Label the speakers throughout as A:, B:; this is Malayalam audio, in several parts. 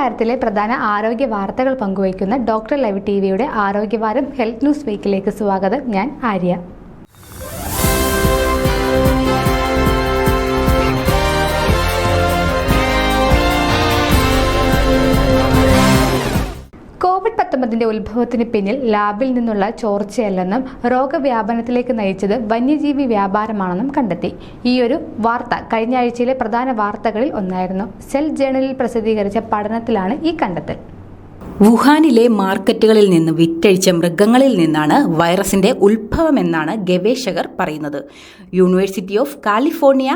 A: വാരത്തിലെ പ്രധാന ആരോഗ്യ വാർത്തകൾ പങ്കുവയ്ക്കുന്ന ഡോക്ടർ ലൈവ് ടി വിയുടെ ആരോഗ്യവാരം ഹെൽത്ത് ന്യൂസ് വീക്കിലേക്ക് സ്വാഗതം. ഞാൻ ആര്യ. കോവിഡ് പത്തൊമ്പതിന്റെ ഉത്ഭവത്തിന് പിന്നിൽ ലാബിൽ നിന്നുള്ള ചോർച്ചയല്ലെന്നും രോഗവ്യാപനത്തിലേക്ക് നയിച്ചത് വന്യജീവി വ്യാപാരമാണെന്നും കണ്ടെത്തി. ഈ ഒരു വാർത്ത കഴിഞ്ഞ ആഴ്ചയിലെ പ്രധാന വാർത്തകളിൽ ഒന്നായിരുന്നു. സെൽ ജേണലിൽ പ്രസിദ്ധീകരിച്ച പഠനത്തിലാണ് ഈ കണ്ടെത്തൽ.
B: വുഹാനിലെ മാർക്കറ്റുകളിൽ നിന്ന് വിറ്റഴിച്ച മൃഗങ്ങളിൽ നിന്നാണ് വൈറസിന്റെ ഉത്ഭവമെന്നാണ് ഗവേഷകർ പറയുന്നത്. University of California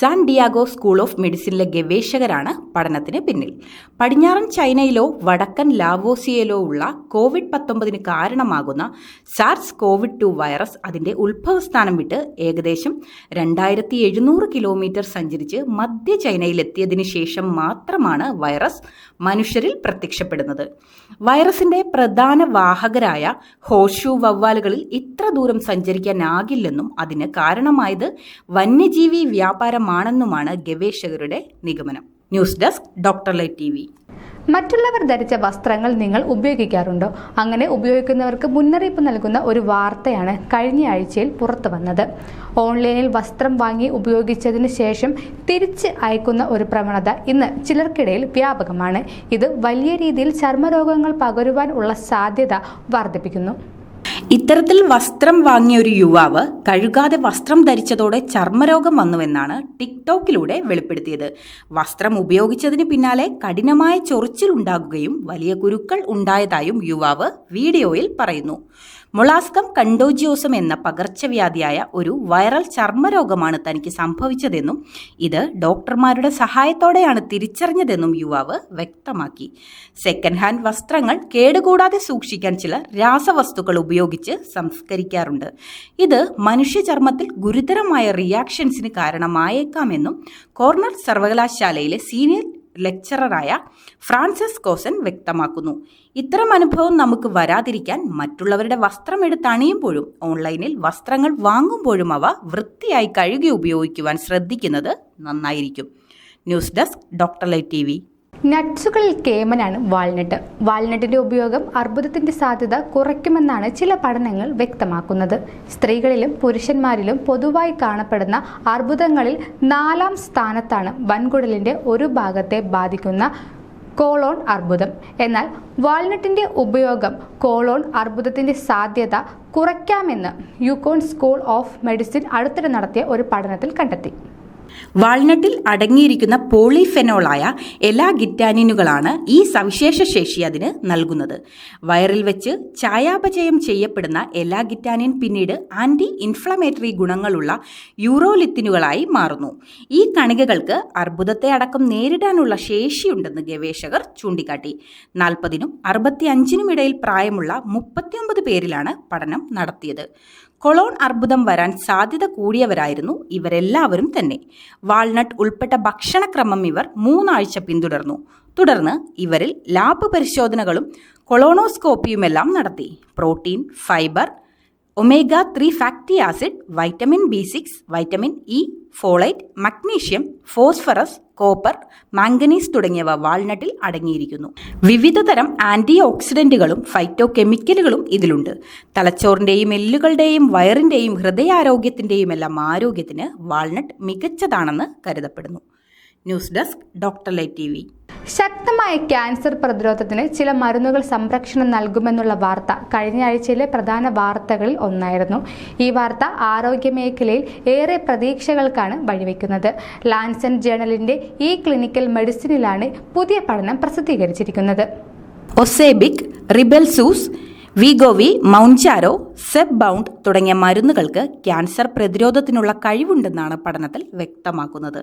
B: San Diego school of മെഡിസിനിലെ ഗവേഷകരാണ് പഠനത്തിന് പിന്നിൽ. പടിഞ്ഞാറൻ ചൈനയിലോ വടക്കൻ ലാവോസിയയിലോ ഉള്ള കോവിഡ് പത്തൊമ്പതിന് കാരണമാകുന്ന സാർസ് കോവിഡ് ടു വൈറസ് അതിന്റെ ഉത്ഭവസ്ഥാനം വിട്ട് ഏകദേശം രണ്ടായിരത്തി എഴുന്നൂറ് കിലോമീറ്റർ സഞ്ചരിച്ച് മധ്യ ചൈനയിലെത്തിയതിനു ശേഷം മാത്രമാണ് വൈറസ് മനുഷ്യരിൽ പ്രത്യക്ഷപ്പെടുന്നത്. വൈറസിന്റെ പ്രധാന വാഹകരായ ഹോഷു വവ്വാലുകളിൽ ഇത്ര ദൂരം സഞ്ചരിക്കാനാകില്ലെന്നും അതിന് കാരണമായത് വന്യജീവി വ്യാപാരമാണെന്നുമാണ് ഗവേഷകരുടെ നിഗമനം. News desk Doctor Live T
A: മറ്റുള്ളവർ ധരിച്ച വസ്ത്രങ്ങൾ നിങ്ങൾ ഉപയോഗിക്കാറുണ്ടോ? അങ്ങനെ ഉപയോഗിക്കുന്നവർക്ക് മുന്നറിയിപ്പ് നൽകുന്ന ഒരു വാർത്തയാണ് കഴിഞ്ഞ ആഴ്ചയിൽ പുറത്തു വന്നത്. ഓൺലൈനിൽ വസ്ത്രം വാങ്ങി ഉപയോഗിച്ചതിന് ശേഷം തിരിച്ച് അയക്കുന്ന ഒരു പ്രവണത ഇന്ന് ചിലർക്കിടയിൽ വ്യാപകമാണ്. ഇത് വലിയ രീതിയിൽ ചർമ്മരോഗങ്ങൾ പകരുവാൻ ഉള്ള സാധ്യത വർദ്ധിപ്പിക്കുന്നു.
B: ഇത്തരത്തിൽ വസ്ത്രം വാങ്ങിയ ഒരു യുവാവ് കഴുകാതെ വസ്ത്രം ധരിച്ചതോടെ ചർമ്മരോഗം വന്നുവെന്നാണ് ടിക്ടോക്കിലൂടെ വെളിപ്പെടുത്തിയത്. വസ്ത്രം ഉപയോഗിച്ചതിന് പിന്നാലെ കഠിനമായ ചൊറിച്ചിൽ ഉണ്ടാകുകയും വലിയ കുരുക്കൾ ഉണ്ടായതായും യുവാവ് വീഡിയോയിൽ പറയുന്നു. മൊളാസ്കം കണ്ടോജിയോസം എന്ന പകർച്ചവ്യാധിയായ ഒരു വൈറൽ ചർമ്മരോഗമാണ് തനിക്ക് സംഭവിച്ചതെന്നും ഇത് ഡോക്ടർമാരുടെ സഹായത്തോടെയാണ് തിരിച്ചറിഞ്ഞതെന്നും യുവാവ് വ്യക്തമാക്കി. സെക്കൻഡ് ഹാൻഡ് വസ്ത്രങ്ങൾ കേടുകൂടാതെ സൂക്ഷിക്കാൻ ചില രാസവസ്തുക്കൾ ഉപയോഗിച്ച് സംസ്കരിക്കാറുണ്ട്. ഇത് മനുഷ്യചർമ്മത്തിൽ ഗുരുതരമായ റിയാക്ഷൻസിന് കാരണമായേക്കാമെന്നും കോർണർ സർവകലാശാലയിലെ സീനിയർ ലെക്ചററായ ഫ്രാൻസിസ് കോസൻ വ്യക്തമാക്കുന്നു. ഇത്തരം അനുഭവം നമുക്ക് വരാതിരിക്കാൻ മറ്റുള്ളവരുടെ വസ്ത്രം എടുത്ത് അണിയുമ്പോഴും ഓൺലൈനിൽ വസ്ത്രങ്ങൾ വാങ്ങുമ്പോഴും അവ വൃത്തിയായി കഴുകി ഉപയോഗിക്കുവാൻ ശ്രദ്ധിക്കുന്നത് നന്നായിരിക്കും. News desk doctor light T
A: നട്ട്സുകളിൽ കേമനാണ് വാൾനട്ട് വാൾനട്ടിന്റെ ഉപയോഗം അർബുദത്തിന്റെ സാധ്യത കുറയ്ക്കുമെന്നാണ് ചില പഠനങ്ങൾ വ്യക്തമാക്കുന്നത്. സ്ത്രീകളിലും പുരുഷന്മാരിലും പൊതുവായി കാണപ്പെടുന്ന അർബുദങ്ങളിൽ നാലാം സ്ഥാനത്താണ് വൻകുടലിന്റെ ഒരു ഭാഗത്തെ ബാധിക്കുന്ന കോളോൺ അർബുദം. എന്നാൽ വാൾനട്ടിന്റെ ഉപയോഗം കോളോൺ അർബുദത്തിന്റെ സാധ്യത കുറയ്ക്കാമെന്ന് യുക്കോൺ സ്കൂൾ ഓഫ് മെഡിസിൻ അടുത്തിടെ നടത്തിയ ഒരു പഠനത്തിൽ കണ്ടെത്തി.
B: വാൾനട്ടിൽ അടങ്ങിയിരിക്കുന്ന പോളിഫെനോളായ എല്ലാ ഗിറ്റാനിനുകളാണ് ഈ സവിശേഷ ശേഷി അതിന് നൽകുന്നത്. വയറിൽ വെച്ച് ചായാപചയം ചെയ്യപ്പെടുന്ന എല്ലാ ഗിറ്റാനിൻ പിന്നീട് ആന്റി ഇൻഫ്ലമേറ്ററി ഗുണങ്ങളുള്ള യൂറോലിത്തിനുകളായി മാറുന്നു. ഈ കണികകൾക്ക് അർബുദത്തെ അടക്കം നേരിടാനുള്ള ശേഷിയുണ്ടെന്ന് ഗവേഷകർ ചൂണ്ടിക്കാട്ടി. നാൽപ്പതിനും അറുപത്തി അഞ്ചിനും ഇടയിൽ പ്രായമുള്ള മുപ്പത്തിയൊമ്പത് പേരിലാണ് പഠനം നടത്തിയത്. കൊളോൺ അർബുദം വരാൻ സാധ്യത കൂടിയവരായിരുന്നു ഇവരെല്ലാവരും തന്നെ. വാൾനട്ട് ഉൾപ്പെട്ട ഭക്ഷണക്രമം ഇവർ മൂന്നാഴ്ച പിന്തുടർന്നു. തുടർന്ന് ഇവരിൽ ലാബ് പരിശോധനകളും കൊളോണോസ്കോപ്പിയുമെല്ലാം നടത്തി. Protein fibre omega three fatty acid vitamin B six vitamin E folate magnesium phosphorus copper manganese തുടങ്ങിയവ വാൾനട്ടിൽ അടങ്ങിയിരിക്കുന്നു. വിവിധ തരം ആന്റി ഓക്സിഡന്റുകളും ഫൈറ്റോ കെമിക്കലുകളും ഇതിലുണ്ട്. തലച്ചോറിന്റെയും എല്ലുകളുടെയും വയറിന്റെയും ഹൃദയാരോഗ്യത്തിന്റെയും എല്ലാം ആരോഗ്യത്തിന് വാൾനട്ട് മികച്ചതാണെന്ന് കരുതപ്പെടുന്നു. News desk Doctor Live T V.
A: ശക്തമായ ക്യാൻസർ പ്രതിരോധത്തിന് ചില മരുന്നുകൾ സംരക്ഷണം നൽകുമെന്നുള്ള വാർത്ത കഴിഞ്ഞ ആഴ്ചയിലെ പ്രധാന വാർത്തകളിൽ ഒന്നായിരുന്നു. ഈ വാർത്ത ആരോഗ്യ മേഖലയിൽ ഏറെ പ്രതീക്ഷകൾക്കാണ് വഴിവെക്കുന്നത്. ലാൻസൺ ജേണലിന്റെ ഈ ക്ലിനിക്കൽ മെഡിസിനിലാണ് പുതിയ പഠനം പ്രസിദ്ധീകരിച്ചിരിക്കുന്നത്.
B: ഒസേബിക് റിബെൽസൂസ് വിഗോവി മൗഞ്ചാരോ സെബ് ബൗണ്ട് തുടങ്ങിയ മരുന്നുകൾക്ക് ക്യാൻസർ പ്രതിരോധത്തിനുള്ള കഴിവുണ്ടെന്നാണ് പഠനത്തിൽ വ്യക്തമാക്കുന്നത്.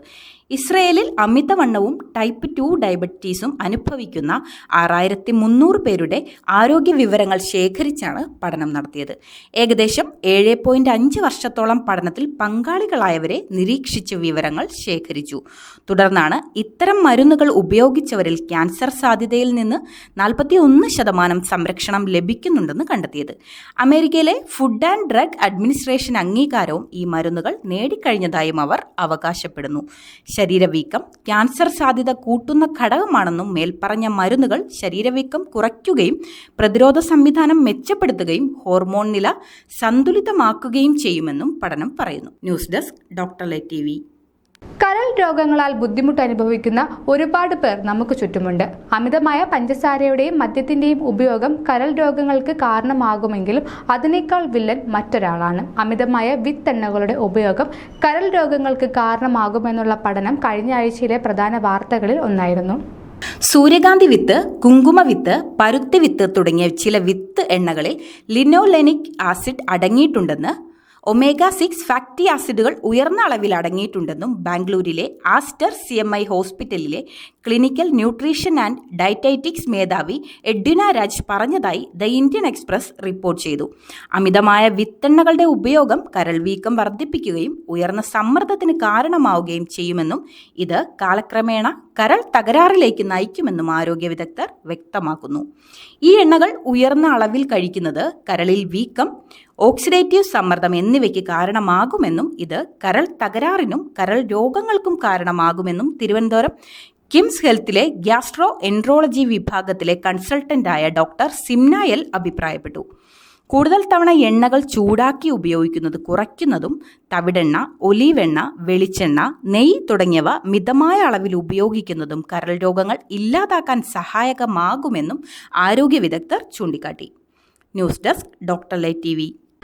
B: ഇസ്രയേലിൽ അമിതവണ്ണവും ടൈപ്പ് ടു ഡയബറ്റീസും അനുഭവിക്കുന്ന ആറായിരത്തി മുന്നൂറ് പേരുടെ ആരോഗ്യ വിവരങ്ങൾ ശേഖരിച്ചാണ് പഠനം നടത്തിയത്. ഏകദേശം ഏഴ് പോയിന്റ് അഞ്ച് വർഷത്തോളം പഠനത്തിൽ പങ്കാളികളായവരെ നിരീക്ഷിച്ച് വിവരങ്ങൾ ശേഖരിച്ചു. തുടർന്നാണ് ഇത്തരം മരുന്നുകൾ ഉപയോഗിച്ചവരിൽ ക്യാൻസർ സാധ്യതയിൽ നിന്ന് നാൽപ്പത്തി ഒന്ന് ശതമാനം സംരക്ഷണം ലഭിക്കുന്നു കുറയ്ക്കുന്നുണ്ടെന്ന് കണ്ടെത്തിയത്. അമേരിക്കയിലെ ഫുഡ് ആൻഡ് ഡ്രഗ് അഡ്മിനിസ്ട്രേഷൻ അംഗീകാരവും ഈ മരുന്നുകൾ നേടിക്കഴിഞ്ഞതായും അവർ അവകാശപ്പെടുന്നു. ശരീരവീക്കം ക്യാൻസർ സാധ്യത കൂട്ടുന്ന ഘടകമാണെന്നും മേൽപ്പറഞ്ഞ മരുന്നുകൾ ശരീരവീക്കം കുറയ്ക്കുകയും പ്രതിരോധ സംവിധാനം മെച്ചപ്പെടുത്തുകയും ഹോർമോൺ നില സന്തുലിതമാക്കുകയും ചെയ്യുമെന്നും പഠനം പറയുന്നു. News desk Doctor Live T
A: കരൾ രോഗങ്ങളാൽ ബുദ്ധിമുട്ട് അനുഭവിക്കുന്ന ഒരുപാട് പേർ നമുക്ക് ചുറ്റുമുണ്ട്. അമിതമായ പഞ്ചസാരയുടെയും മദ്യത്തിന്റെയും ഉപയോഗം കരൾ രോഗങ്ങൾക്ക് കാരണമാകുമെങ്കിലും അതിനേക്കാൾ വില്ലൻ മറ്റൊരാളാണ്. അമിതമായ വിത്തെണ്ണകളുടെ ഉപയോഗം കരൾ രോഗങ്ങൾക്ക് കാരണമാകുമെന്നുള്ള പഠനം കഴിഞ്ഞ ആഴ്ചയിലെ പ്രധാന വാർത്തകളിൽ ഒന്നായിരുന്നു.
B: സൂര്യകാന്തി വിത്ത് കുങ്കുമ വിത്ത് പരുത്തി വിത്ത് തുടങ്ങിയ ചില വിത്ത് എണ്ണകളിൽ ലിനോലെനിക് ആസിഡ് അടങ്ങിയിട്ടുണ്ടെന്ന് ഒമേഗ സിക്സ് ഫാക്ടി ആസിഡുകൾ ഉയർന്ന അളവിൽ അടങ്ങിയിട്ടുണ്ടെന്നും ബാംഗ്ലൂരിലെ Aster C M I hospital clinical nutrition and dietetics മേധാവി എഡ്വിന രാജ് പറഞ്ഞതായി ദ ഇന്ത്യൻ എക്സ്പ്രസ് റിപ്പോർട്ട് ചെയ്തു. അമിതമായ വിത്തെണ്ണകളുടെ ഉപയോഗം കരൾ വീക്കം വർദ്ധിപ്പിക്കുകയും ഉയർന്ന സമ്മർദ്ദത്തിന് കാരണമാവുകയും ചെയ്യുമെന്നും ഇത് കാലക്രമേണ കരൾ തകരാറിലേക്ക് നയിക്കുമെന്നും ആരോഗ്യ വിദഗ്ധർ വ്യക്തമാക്കുന്നു. ഈ എണ്ണകൾ ഉയർന്ന അളവിൽ കഴിക്കുന്നത് കരളിൽ വീക്കം ഓക്സിഡേറ്റീവ് സമ്മർദ്ദം എന്നിവയ്ക്ക് കാരണമാകുമെന്നും ഇത് കരൾ തകരാറിനും കരൾ രോഗങ്ങൾക്കും കാരണമാകുമെന്നും തിരുവനന്തപുരം കിംസ് ഹെൽത്തിലെ ഗ്യാസ്ട്രോ എൻട്രോളജി വിഭാഗത്തിലെ കൺസൾട്ടന്റായ ഡോക്ടർ സിംനായൽ അഭിപ്രായപ്പെട്ടു. കൂടുതൽ തവണ എണ്ണകൾ ചൂടാക്കി ഉപയോഗിക്കുന്നത് കുറയ്ക്കുന്നതും തവിടെണ്ണ ഒലീവെണ്ണ വെളിച്ചെണ്ണ നെയ് തുടങ്ങിയവ മിതമായ അളവിൽ ഉപയോഗിക്കുന്നതും കരൾ രോഗങ്ങൾ ഇല്ലാതാക്കാൻ സഹായകമാകുമെന്നും ആരോഗ്യ വിദഗ്ധർ ചൂണ്ടിക്കാട്ടി. News desk Doctor Live T